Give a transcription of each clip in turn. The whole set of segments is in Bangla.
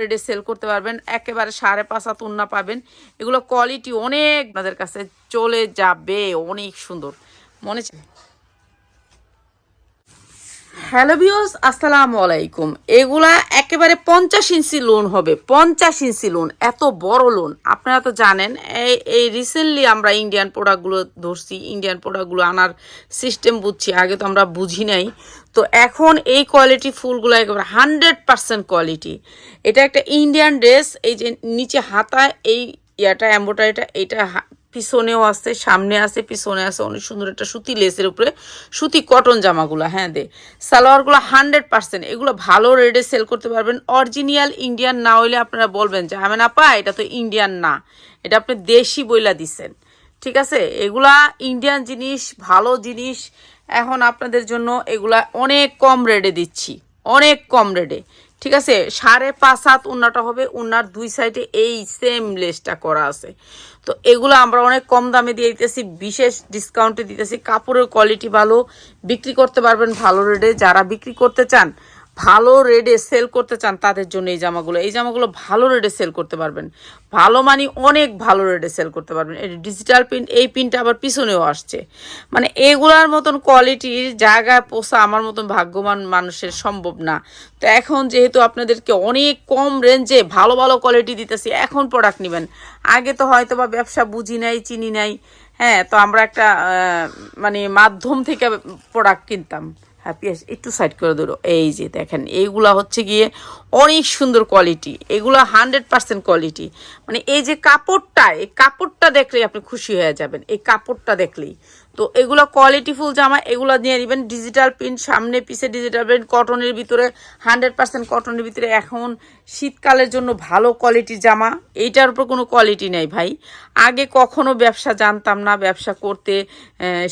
রেডে সেল করতে পারবেন। একেবারে সাড়ে পাঁচ হাত উন্না পাবেন। এগুলো কোয়ালিটি অনেক আপনাদের কাছে চলে যাবে। অনেক সুন্দর। মনে হ্যালো বিওস আসসালামু আলাইকুম। এগুলা একেবারে পঞ্চাশ ইঞ্চি লোন হবে, পঞ্চাশ ইঞ্চি লোন এত বড় লোন আপনারা তো জানেন, এই এই রিসেন্টলি আমরা ইন্ডিয়ান প্রোডাক্টগুলো ধরছি ইন্ডিয়ান প্রোডাক্টগুলো আনার সিস্টেম বুঝছি, আগে তো আমরা বুঝি নাই। তো এখন এই কোয়ালিটি ফুলগুলো একেবারে হান্ড্রেড পার্সেন্ট কোয়ালিটি এটা একটা ইন্ডিয়ান ড্রেস এই যে নিচে হাতায় এই ইয়াটা এম্বোটারিটা এটা পিছনেও আছে, সামনে আছে, পিছনে আছে। অনেক সুন্দর একটা সুতি লেসের উপরে সুতি কটন জামাগুলো হ্যাঁ দে। সালোয়ারগুলো হান্ড্রেড পার্সেন্ট এগুলো ভালো রেটে সেল করতে পারবেন। অরিজিনাল ইন্ডিয়ান না হইলে আপনারা বলবেন যে আমি না পা এটা তো ইন্ডিয়ান না। এটা আপনি দেশি বইলা দিচ্ছেন ঠিক আছে? এগুলা ইন্ডিয়ান জিনিস, ভালো জিনিস। এখন আপনাদের জন্য এগুলা অনেক কম রেটে দিচ্ছি। অনেক কম রেটে ঠিক আছে? সাড়ে পাঁচ হাত উন্নাটা হবে, উন্নার দুই সাইডে এই সেম লেসটা করা আছে। তো এগুলো আমরা অনেক কম দামে দিয়ে দিতেছি, বিশেষ ডিসকাউন্টে দিতেছি। কাপড়ের কোয়ালিটি ভালো, বিক্রি করতে পারবেন ভালো রেটে যারা বিক্রি করতে চান ভালো রেটে সেল করতে চান তাদের জন্য এই জামাগুলো। এই জামাগুলো ভালো রেটে সেল করতে পারবেন। ভালো মানে অনেক ভালো রেটে সেল করতে পারবেন। ডিজিটাল প্রিন্ট, এই প্রিন্টটা আবার পিছনেও আসছে। মানে এগুলার মতন কোয়ালিটির জায়গায় পোষা আমার মতন ভাগ্যবান মানুষের সম্ভব না। তো এখন যেহেতু আপনাদেরকে অনেক কম রেঞ্জে ভালো ভালো কোয়ালিটি দিতেছি, এখন প্রোডাক্ট নেবেন। আগে তো হয়তো বা ব্যবসা বুঝি নাই, চিনি নাই। হ্যাঁ তো আমরা একটা মানে মাধ্যম থেকে প্রোডাক্ট কিনতাম। হ্যাঁ পিয়াস একটু সাইড করে দিল এই যে দেখেন, এইগুলা হচ্ছে গিয়ে অনেক সুন্দর কোয়ালিটি এগুলো হান্ড্রেড পার্সেন্ট কোয়ালিটি মানে এই যে কাপড়টা, এই কাপড়টা দেখলেই আপনি খুশি হয়ে যাবেন। এই কাপড়টা দেখলেই। তো এগুলো কোয়ালিটিফুল জামা, এগুলো নিয়ে নেবেন ডিজিটাল প্রিন্ট সামনে পিছে ডিজিটাল প্রিন্ট কটনের ভিতরে হান্ড্রেড পার্সেন্ট কটনের ভিতরে। এখন শীতকালের জন্য ভালো কোয়ালিটির জামা, এইটার উপর কোনো কোয়ালিটি নেই ভাই। আগে কখনো ব্যবসা জানতাম না, ব্যবসা করতে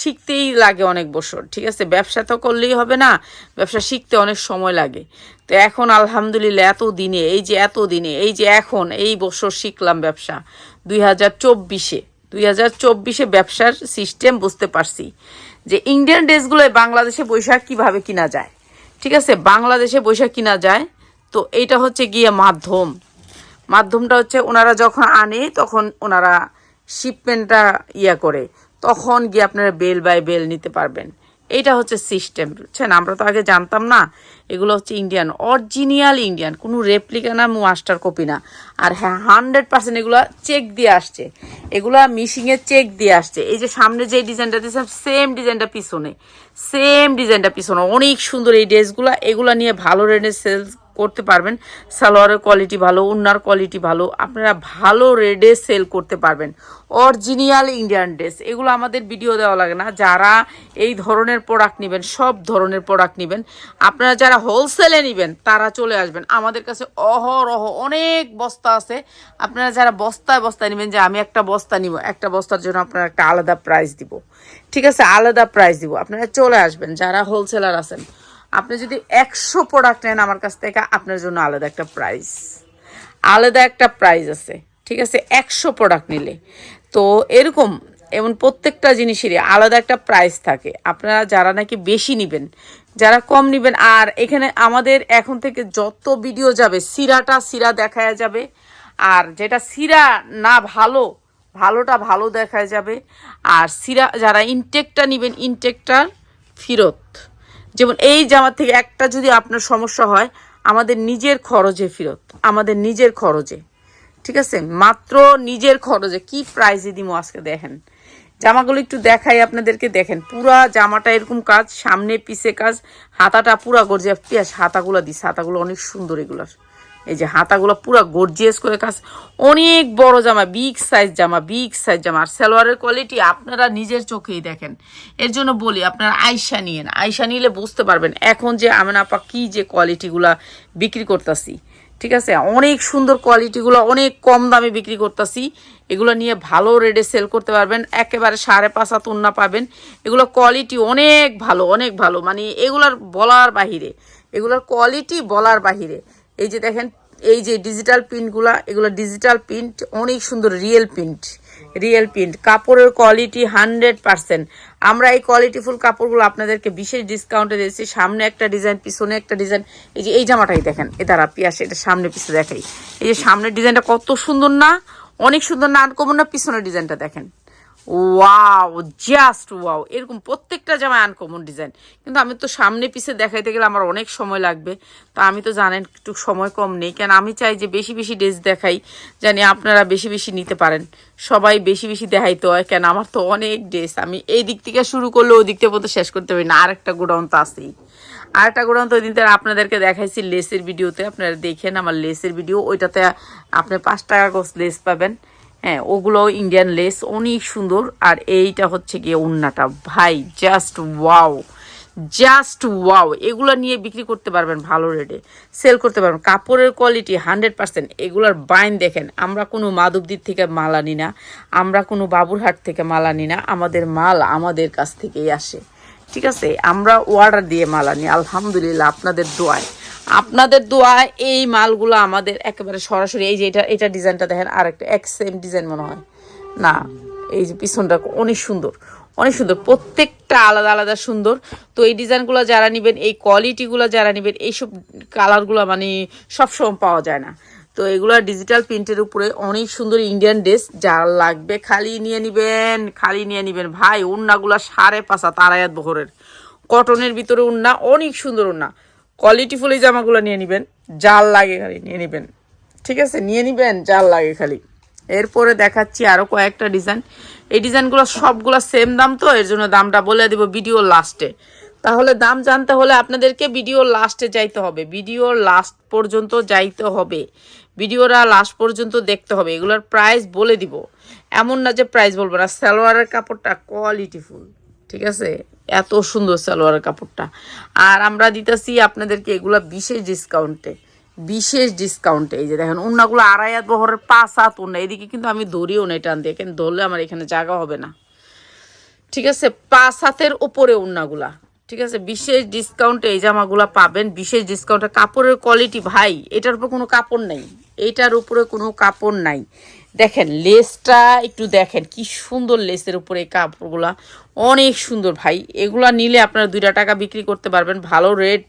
শিখতেই লাগে অনেক বছর, ঠিক আছে? ব্যবসা তো করলেই হবে না, ব্যবসা শিখতে অনেক সময় লাগে। তো এখন আলহামদুলিল্লাহ এত দিনে, এই যে এত দিনে, এই যে এখন, এই বছর শিখলাম ব্যবসা। দুই হাজার চব্বিশে। দুই হাজার চব্বিশে ব্যবসার সিস্টেম বুঝতে পারছি যে ইন্ডিয়ান ড্রেসগুলো বাংলাদেশে বৈশাখ কীভাবে কিনা যায়। ঠিক আছে? বাংলাদেশে বৈশাখ কিনা যায়, তো এইটা হচ্ছে গিয়ে মাধ্যম। মাধ্যমটা হচ্ছে ওনারা যখন আনে, তখন ওনারা শিপমেন্টটা ইয়া করে। তখন গিয়ে আপনারা বেল বাই বেল নিতে পারবেন। এইটা হচ্ছে সিস্টেম বুঝছেন? আমরা তো আগে জানতাম না, এগুলো হচ্ছে ইন্ডিয়ান অরিজিনিয়াল ইন্ডিয়ান কোনো রেপ্লিকা না মাস্টার কপি না। আর হ্যাঁ হান্ড্রেড পার্সেন্ট এগুলো চেক দিয়ে আসছে। এগুলো মিশিংয়ে চেক দিয়ে আসছে। এই যে সামনে যে ডিজাইনটা দিয়েছিলাম সেম ডিজাইনটা পিছনে সেম ডিজাইনটা পিছনে। অনেক সুন্দর এই ড্রেসগুলো এগুলো নিয়ে ভালো রেটে সেল করতে পারবেন। সালোয়ারের কোয়ালিটি ভালো, উন্নার কোয়ালিটি ভালো, আপনারা ভালো রেডে সেল করতে পারবেন। অরিজিনাল ইন্ডিয়ান ড্রেস এগুলো আমাদের ভিডিও দেওয়া লাগে না। যারা এই ধরনের প্রোডাক্ট নেবেন, সব ধরনের প্রোডাক্ট নেবেন। আপনারা যারা হোলসেলে নেবেন, তারা চলে আসবেন। আমাদের কাছে অহরহ অনেক বস্তা আছে। আপনারা যারা বস্তায় বস্তায় নেবেন যে, আমি একটা বস্তা নিব। একটা বস্তার জন্য আপনারা একটা আলাদা প্রাইস দিব। ঠিক আছে? আলাদা প্রাইস দিব। আপনারা চলে আসবেন। যারা হোলসেলার আছেন আপনি যদি একশো প্রোডাক্ট নেন আমার কাছ থেকে, আপনার জন্য আলাদা একটা প্রাইস আলাদা একটা প্রাইস আছে, ঠিক আছে? একশো প্রোডাক্ট নিলে। তো এরকম, এমন প্রত্যেকটা জিনিসেরই আলাদা একটা প্রাইস থাকে। আপনারা যারা নাকি বেশি নেবেন, যারা কম নেবেন, আর এখানে আমাদের এখন থেকে যত ভিডিও যাবে, সিরাটা সিরা দেখায়া যাবে, আর যেটা সিরা না ভালো, ভালোটা ভালো দেখা যাবে। আর সিরা, যারা ইনটেকটা নেবেন ইনটেকটার ফিরত। যেমন এই জামা থেকে একটা যদি আপনার সমস্যা হয়, আমাদের নিজের খরচে ফেরত, আমাদের নিজের খরচে। ঠিক আছে? মাত্র নিজের খরচে। কি প্রাইজে দিব আজকে দেখেন? জামাগুলো একটু দেখাই আপনাদেরকে, দেখেন। পুরা জামাটা এরকম কাজ, সামনে, পিছে কাজ, হাতাটা পুরা গর্জে পিয়াস হাতাগুলো দিস হাতাগুলো অনেক সুন্দর এগুলোর। এই যে হাতাগুলো পুরো গর্জিয়াস করে কাজ, অনেক বড় জামা বিগ সাইজ জামা বিগ সাইজ জামা। আর সালোয়ারের কোয়ালিটি আপনারা নিজের চোখেই দেখেন। এর জন্য বলি, আপনারা আয়সা নিয়েন। আয়সা নিলে বুঝতে পারবেন এখন যে আমেনাপা কী যে কোয়ালিটিগুলা বিক্রি করতেছি, ঠিক আছে? অনেক সুন্দর কোয়ালিটিগুলো অনেক কম দামে বিক্রি করতেছি। এগুলো নিয়ে ভালো রেটে সেল করতে পারবেন। একেবারে সাড়ে পাঁচ হাত উন্না পাবেন। এগুলো কোয়ালিটি অনেক ভালো অনেক ভালো। মানে এগুলার বলার বাহিরে, এগুলোর কোয়ালিটি বলার বাহিরে। এই যে দেখেন, এই যে ডিজিটাল প্রিন্টগুলা এগুলো ডিজিটাল প্রিন্ট অনেক সুন্দর রিয়েল প্রিন্ট রিয়েল প্রিন্ট কাপড়ের কোয়ালিটি হান্ড্রেড পার্সেন্ট আমরা এই কোয়ালিটিফুল কাপড়গুলো আপনাদেরকে বিশেষ ডিসকাউন্টে দিয়েছি। সামনে একটা ডিজাইন পিছনে একটা ডিজাইন এই যে এই জামাটাই দেখেন এ দ্বারা পিয়াস, এটা সামনে পিছনে দেখাই। এই যে সামনের ডিজাইনটা কত সুন্দর না? অনেক সুন্দর না আনকমন না, পিছনের ডিজাইনটা দেখেন। ওয়াও জাস্ট ওয়াও এরকম প্রত্যেকটা জামায় আনকমন ডিজাইন কিন্তু আমি তো সামনে পিছে দেখাইতে গেলে আমার অনেক সময় লাগবে। তো আমি তো জানেন, একটু সময় কম নেই। কেন আমি চাই যে বেশি বেশি ড্রেস দেখাই, জানি আপনারা বেশি বেশি নিতে পারেন। সবাই বেশি বেশি দেখাইতে হয়, কেন আমার তো অনেক ড্রেস আমি এই দিক থেকে শুরু করলে ওই দিক থেকে পর্যন্ত শেষ করতে পারি না। আরেকটা গোডাউন তো আছেই। আরেকটা গোডাউন তো ওই দিন তারা আপনাদেরকে দেখাইছি লেসের ভিডিওতে আপনারা দেখেন আমার লেসের ভিডিও ওইটাতে আপনি পাঁচ টাকা গোস লেস পাবেন। হ্যাঁ ওগুলো ইন্ডিয়ান লেস অনেক সুন্দর। আর এইটা হচ্ছে গিয়ে উন্নাটা ভাই জাস্ট ওয়াও জাস্ট ওয়াও এগুলো নিয়ে বিক্রি করতে পারবেন ভালো রেটে সেল করতে পারবেন। কাপড়ের কোয়ালিটি হান্ড্রেড পার্সেন্ট এগুলোর বাইন দেখেন, আমরা কোনো মাধবদীর থেকে মাল আনি না। আমরা কোনো বাবুরহাট থেকে মাল আনি না। আমাদের মাল আমাদের কাছ থেকেই আসে। ঠিক আছে? আমরা অর্ডার দিয়ে মাল আনি। আলহামদুলিল্লাহ, আপনাদের দোয়ায়। আপনাদের দোয়ায় এই মালগুলো আমাদের একেবারে সরাসরি, এই যে এটা এটা ডিজাইনটা দেখেন আর একটা এক সেম ডিজাইন মনে হয়। না, এই যে পিছনটা অনেক সুন্দর অনেক সুন্দর, প্রত্যেকটা আলাদা আলাদা সুন্দর। তো এই ডিজাইনগুলো যারা নেবেন, এই কোয়ালিটিগুলো যারা নেবেন, এইসব কালারগুলো মানে সবসময় পাওয়া যায় না। তো এগুলো ডিজিটাল প্রিন্টের উপরে অনেক সুন্দর ইন্ডিয়ান ড্রেস যার লাগবে খালি নিয়ে নিবেন, খালি নিয়ে নিবেন। ভাই উন্নাগুলো সাড়ে পাঁচা তারায়াত বহরের। কটনের ভিতরে উন্না অনেক সুন্দর উন্না কোয়ালিটিফুল এই জামাগুলো নিয়ে নিবেন জাল লাগে খালি নিয়ে নিবেন। ঠিক আছে? নিয়ে নিবেন জাল লাগে খালি। এরপরে দেখাচ্ছি আরও কয়েকটা ডিজাইন। এই ডিজাইনগুলো সবগুলো সেম দাম তো, এর জন্য দামটা বলে দেবো ভিডিও লাস্টে তাহলে দাম জানতে হলে আপনাদেরকে ভিডিও লাস্টে যাইতে হবে। ভিডিও লাস্ট পর্যন্ত যাইতে হবে। ভিডিওটা লাস্ট পর্যন্ত দেখতে হবে। এগুলোর প্রাইস বলে দিব। এমন না যে প্রাইস বলব না। সালোয়ারের কাপড়টা কোয়ালিটিফুল ঠিক আছে? এত সুন্দর সালোয়ারের কাপড়টা। আর আমরা দিতেছি আপনাদেরকে এগুলা বিশেষ ডিসকাউন্টে বিশেষ ডিসকাউন্টে এই যে দেখেন অন্যগুলো আড়াই হাত বহরের পাঁচ হাত অন্য এদিকে কিন্তু আমি ধরিও না এটা আনতে কেন ধরলে আমার এখানে জায়গা হবে না। ঠিক আছে? পাঁচ হাতের ওপরে উন্নাগুলা ঠিক আছে? বিশেষ ডিসকাউন্টে এই জামাগুলো পাবেন। বিশেষ ডিসকাউন্টে কাপড়ের কোয়ালিটি ভাই, এটার উপর কোনো কাপড় নাই। এটার উপরে কোনো কাপড় নাই। দেখেন লেসটা একটু দেখেন, কি সুন্দর লেসের উপরে এই কাপড়গুলা। অনেক সুন্দর ভাই। এগুলা নিলে আপনারা দুইটা টাকা বিক্রি করতে পারবেন। ভালো রেট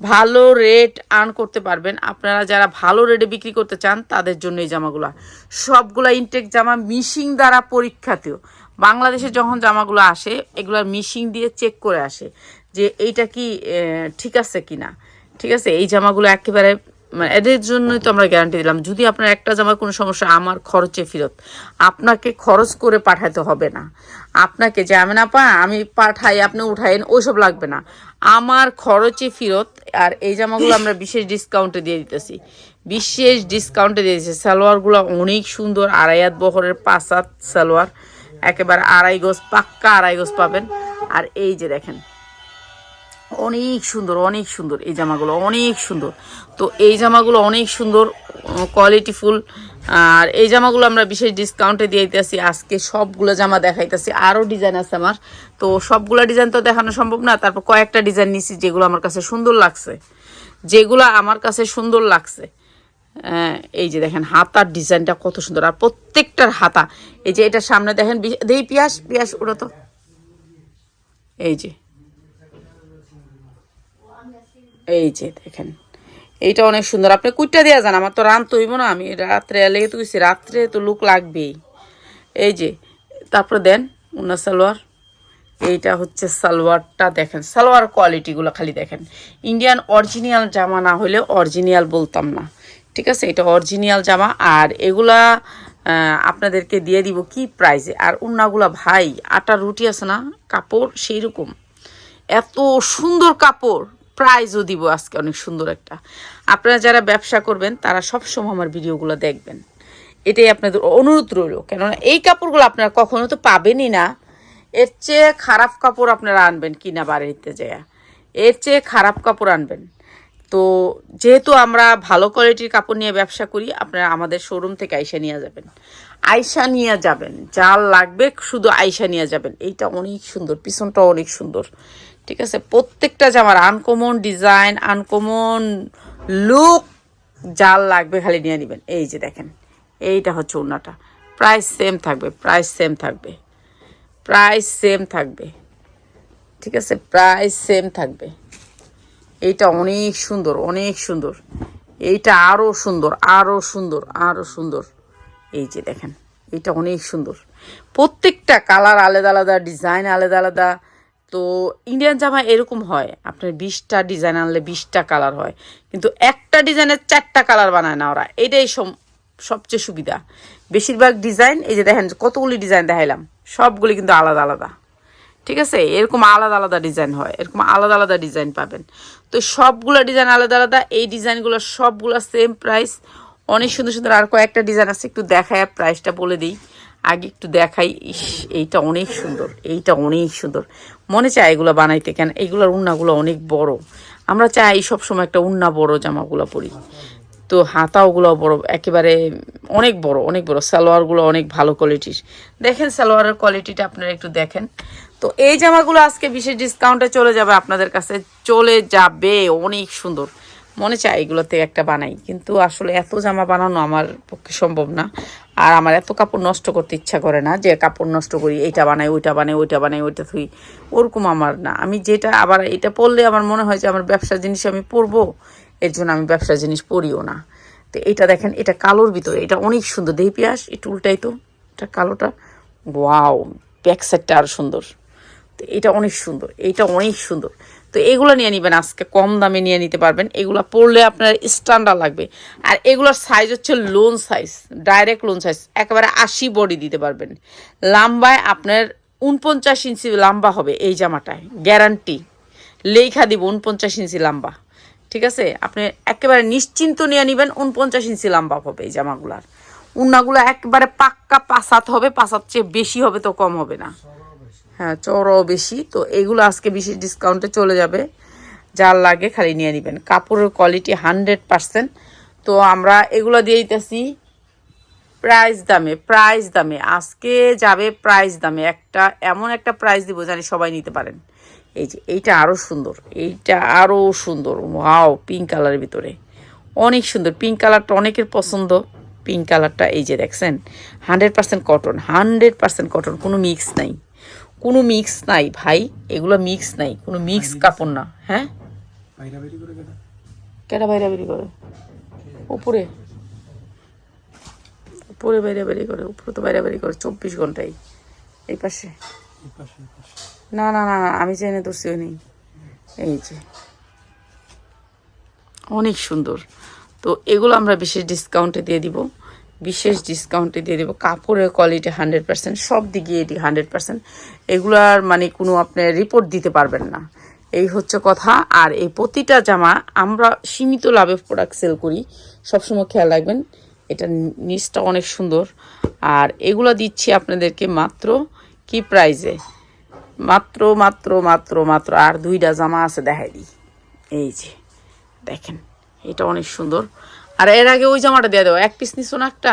ভালো রেট আর্ন করতে পারবেন। আপনারা যারা ভালো রেটে বিক্রি করতে চান, তাদের জন্য এই জামাগুলা। সবগুলা ইনটেক জামা মিশিং দ্বারা পরীক্ষাতেও বাংলাদেশে যখন জামাগুলো আসে এগুলো মিশিং দিয়ে চেক করে আসে। যে এইটা কি ঠিক আছে কি না ঠিক আছে, এই জামাগুলো একেবারে মানে এদের জন্যই তো আমরা গ্যারান্টি দিলাম। যদি আপনার একটা জামার কোনো সমস্যা, আমার খরচে ফেরত। আপনাকে খরচ করে পাঠাতে হবে না। আপনাকে যে, আমি না পা, আমি পাঠাই, আপনি উঠাইন, ওইসব লাগবে না। আমার খরচে ফেরত, আর এই জামাগুলো আমরা বিশেষ ডিসকাউন্টে দিয়ে দিতেছি। বিশেষ ডিসকাউন্টে দিয়ে দিতেছি। সালোয়ারগুলো অনেক সুন্দর আড়াইয়াত বহরের, পাঁচ হাত সালোয়ার। একেবারে আড়াই গোজ, পাক্কা আড়াই গোজ পাবেন। আর এই যে দেখেন অনেক সুন্দর অনেক সুন্দর এই জামাগুলো অনেক সুন্দর। তো এই জামাগুলো অনেক সুন্দর কোয়ালিটিফুল আর এই জামাগুলো আমরা বিশেষ ডিসকাউন্টে দিয়ে দিতেছি। আজকে সবগুলো জামা দেখাইতেছি আরও ডিজাইন আছে আমার। তো সবগুলো ডিজাইন তো দেখানো সম্ভব না তারপর কয়েকটা ডিজাইন নিছি যেগুলো আমার কাছে সুন্দর লাগছে। যেগুলো আমার কাছে সুন্দর লাগছে। হ্যাঁ, এই যে দেখেন হাতার ডিজাইনটা কত সুন্দর। আর প্রত্যেকটার হাতা এই যে এটার সামনে দেখেন দেই পিয়াস পিয়াস ওটা তো। এই যে এই যে দেখেন, এইটা অনেক সুন্দর। আপনি কুইটা দেওয়া যান, আমার তো রান তৈব না, আমি রাত্রে লেগে তো তুইছি রাত্রে তো লুক লাগবেই। এই যে, তারপরে দেন উন্না সালোয়ার, এইটা হচ্ছে সালোয়ারটা দেখেন, সালোয়ার কোয়ালিটিগুলো খালি দেখেন। ইন্ডিয়ান অরিজিনাল জামা না হলে অরিজিনাল বলতাম না, ঠিক আছে? এটা অরিজিনাল জামা, আর এগুলা আপনাদেরকে দিয়ে দিব কি প্রাইসে আর উন্নাগুলা ভাই, আটা রুটি আছে না, কাপড় সেই রকম এত সুন্দর কাপড় প্রাইজও দিব আজকে অনেক সুন্দর একটা। আপনারা যারা ব্যবসা করবেন, তারা সবসময় আমার ভিডিওগুলো দেখবেন। এটাই আপনাদের অনুরোধ রইল। কেননা এই কাপড়গুলো আপনারা কখনো তো পাবেনই না। এর চেয়ে খারাপ কাপড় আপনারা আনবেন কিনা বাড়িতে যায়। এর চেয়ে খারাপ কাপড় আনবেন। তো যেহেতু আমরা ভালো কোয়ালিটির কাপড় নিয়ে ব্যবসা করি, আপনারা আমাদের শোরুম থেকে আইসা নিয়ে যাবেন। আইসা নিয়ে যাবেন। যা লাগবে শুধু আইসা নিয়ে যাবেন। এইটা অনেক সুন্দর পিছনটা অনেক সুন্দর। ঠিক আছে? প্রত্যেকটা জামার আনকমন ডিজাইন আনকমন লুক জাল লাগবে খালি নিয়ে নেবেন। এই যে দেখেন, এইটা হচ্ছে ওড়নাটা। প্রাইস সেম থাকবে প্রাইস সেম থাকবে। প্রাইস সেম থাকবে। ঠিক আছে? প্রাইস সেম থাকবে। এইটা অনেক সুন্দর অনেক সুন্দর। এইটা আরও সুন্দর আরও সুন্দর আরও সুন্দর। এই যে দেখেন এটা অনেক সুন্দর। প্রত্যেকটা কালার আলাদা আলাদা ডিজাইন আলাদা আলাদা। তো ইন্ডিয়ান জামা এরকম হয়, আপনার বিশটা ডিজাইন আনলে বিশটা কালার হয়। কিন্তু একটা ডিজাইনের চারটা কালার বানায় না ওরা। এটাই সবচেয়ে সুবিধা। বেশিরভাগ ডিজাইন এই যে দেখেন কতগুলি ডিজাইন দেখাইলাম, সবগুলি কিন্তু আলাদা আলাদা। ঠিক আছে? এরকম আলাদা আলাদা ডিজাইন হয়, এরকম আলাদা আলাদা ডিজাইন পাবেন। তো সবগুলো ডিজাইন আলাদা আলাদা, এই ডিজাইনগুলো সবগুলো সেম প্রাইস অনেক সুন্দর সুন্দর আর কয়েকটা ডিজাইন আছে, একটু দেখায় প্রাইসটা বলে দিই। আগে একটু দেখাই। ইস, এইটা অনেক সুন্দর, এইটা অনেক সুন্দর। মনে চায় এগুলো বানাইতে কেন? এইগুলোর উন্নাগুলো অনেক বড়। আমরা চাই সব সময় একটা উন্না বড় জামাগুলো পরি। তো হাতাওগুলো বড়, একেবারে অনেক বড় অনেক বড়। সালোয়ারগুলো অনেক ভালো কোয়ালিটির দেখেন সালোয়ারের কোয়ালিটিটা আপনারা একটু দেখেন। তো এই জামাগুলো আজকে বিশেষ ডিসকাউন্টে চলে যাবে আপনাদের কাছে। চলে যাবে, অনেক সুন্দর। মনে চায় এগুলো থেকে একটা বানাই। কিন্তু আসলে এত জামা বানানো আমার পক্ষে সম্ভব না। আর আমার এত কাপড় নষ্ট করতে ইচ্ছা করে না যে কাপড় নষ্ট করি, এইটা বানাই, ওইটা বানাই ওইটা বানাই, ওইটা থুই ওরকম আমার না। আমি যেটা আবার এটা পরলে আমার মনে হয় যে আমার ব্যবসার জিনিস আমি পরবো, এর জন্য আমি ব্যবসার জিনিস পরিও না। তো এটা দেখেন, এটা কালোর ভিতরে, এটা অনেক সুন্দর। দেহি পিয়াস, একটু উল্টাই তো, এটা কালোটা। ওয়াও, ব্যাক সাইডটা আরও সুন্দর। তো এটা অনেক সুন্দর এইটা অনেক সুন্দর। তো এগুলো নিয়ে নেবেন আজকে। কম দামে নিয়ে নিতে পারবেন। এগুলো পরলে আপনার স্ট্যান্ডার্ড লাগবে। আর এগুলোর সাইজ হচ্ছে long size direct long size একেবারে আশি বডি দিতে পারবেন। লাম্বায় আপনার উনপঞ্চাশ ইঞ্চি লম্বা হবে এই জামাটায় গ্যারান্টি লেখা দিব উনপঞ্চাশ ইঞ্চি লম্বা। ঠিক আছে? আপনি একেবারে নিশ্চিন্ত নিয়ে নেবেন উনপঞ্চাশ ইঞ্চি লম্বা হবে এই জামাগুলার। উন্নাগুলো একবারে পাক্কা পাসাত হবে পাসাত চেয়ে বেশি হবে তো কম হবে না। হ্যাঁ চড়ও বেশি, তো এগুলো আজকে বেশি ডিসকাউন্টে চলে যাবে। যার লাগে খালি নিয়ে নেবেন। কাপড়ের কোয়ালিটি হান্ড্রেড পার্সেন্ট তো আমরা এগুলো দিয়ে দিতেছি প্রাইস দামে প্রাইস দামে। আজকে যাবে প্রাইস দামে। একটা, এমন একটা প্রাইস দিব জানি সবাই নিতে পারেন। এই যে, এইটা আরও সুন্দর। এইটা আরও সুন্দর। ওয়াও পিঙ্ক কালারের ভিতরে। অনেক সুন্দর। পিঙ্ক কালারটা অনেকের পছন্দ। পিঙ্ক কালারটা এই যে দেখছেন। Hundred percent cotton hundred percent cotton কোনো মিক্স নাই। কোনো মিক্স নাই ভাই এগুলো মিক্স নাই কোনো মিক্স কাপড় না হ্যাঁ? কেটা বাইরে বেরি করে? উপরে। উপরে বাইরে বেরি করে উপরে তো বাইরে বেরি করে চব্বিশ ঘন্টাই এই পাশে। না না না না আমি জেনে তো সে নেই। এই যে। অনেক সুন্দর। তো এগুলো আমরা বিশেষ ডিসকাউন্টে দিয়ে দিব। বিশেষ ডিসকাউন্টে দিয়ে দেবো। কাপড়ের কোয়ালিটি হান্ড্রেড পার্সেন্ট সব দিকে এটি হান্ড্রেড পার্সেন্ট এগুলার মানে কোনো আপনি রিপোর্ট দিতে পারবেন না। এই হচ্ছে কথা। আর এই প্রতিটা জামা আমরা সীমিত লাভে প্রোডাক্ট সেল করি। সবসময় খেয়াল রাখবেন, এটা নিচটা অনেক সুন্দর। আর এগুলো দিচ্ছি আপনাদেরকে মাত্র কি প্রাইজে মাত্র মাত্র মাত্র মাত্র, আর দুইটা জামা আছে, দেখাই দিই। এই যে, দেখেন, এটা অনেক সুন্দর। আর এর আগে ওই জামাটা দিয়ে দাও, এক পিস নিছো না একটা?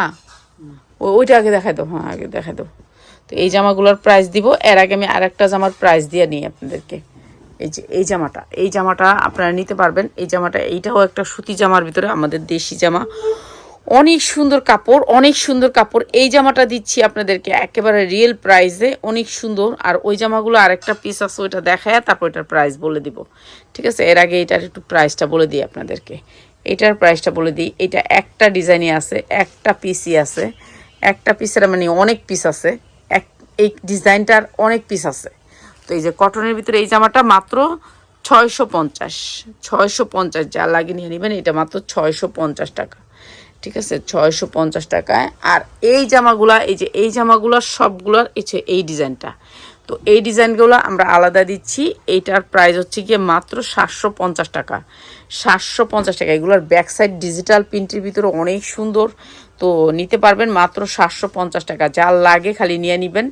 ওইটা আগে দেখাই দাও হ্যাঁ আগে দেখাই দাও। তো এই জামাগুলোর প্রাইস দিব, এর আগে আমি আরেকটা জামার প্রাইস দিয়ে নিই আপনাদেরকে। এই যে, এই জামাটা এই জামাটা আপনারা নিতে পারবেন। এই জামাটা, এইটাও একটা সুতি জামার ভিতরে, আমাদের দেশি জামা। অনেক সুন্দর কাপড়, অনেক সুন্দর কাপড়। এই জামাটা দিচ্ছি আপনাদেরকে একেবারে রিয়েল প্রাইসে অনেক সুন্দর। আর ওই জামাগুলো আরেকটা পিস আছে, ওইটা দেখায় তারপর এটার প্রাইস বলে দিব। ঠিক আছে? এর আগে এটার একটু প্রাইসটা বলে দিই আপনাদেরকে। এটার প্রাইসটা বলে দিই। এটা একটা ডিজাইনে আছে, একটা পিসই আছে। একটা পিসের মানে অনেক পিস আছে। এক, এই ডিজাইনটার অনেক পিস আছে। তো এই যে কটনের ভিতরে এই জামাটা মাত্র ছয়শো পঞ্চাশ। ছয়শো পঞ্চাশ, যা লাগিয়ে নিয়ে নেবেন, এটা মাত্র ছয়শো পঞ্চাশ টাকা। ঠিক আছে, ছয়শো পঞ্চাশ টাকায়। আর এই জামাগুলা, এই যে এই জামাগুলো সবগুলোর যে এই ডিজাইনটা। তো এই ডিজাইনগুলো আমরা আলাদা দিচ্ছি। এইটার প্রাইস হচ্ছে গিয়ে মাত্র সাতশো পঞ্চাশ টাকা। সাতশো পঞ্চাশ টাকা। এগুলোর ব্যাক সাইড ডিজিটাল প্রিন্টের ভিতরে অনেক সুন্দর। তো নিতে পারবেন মাত্র সাতশো পঞ্চাশ টাকা। যা লাগে খালি নিয়ে নেবেন।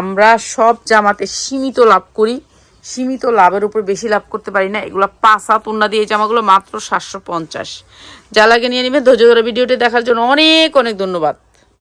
আমরা সব জামাতে সীমিত লাভ করি। সীমিত লাভের উপর বেশি লাভ করতে পারি না। এগুলো পাঁচ হাত উন্না দিয়ে এই জামাগুলো মাত্র সাতশো পঞ্চাশ। যা লাগে নিয়ে নেবেন। ধৈর্য ধরে ভিডিওটি দেখার জন্য অনেক অনেক ধন্যবাদ।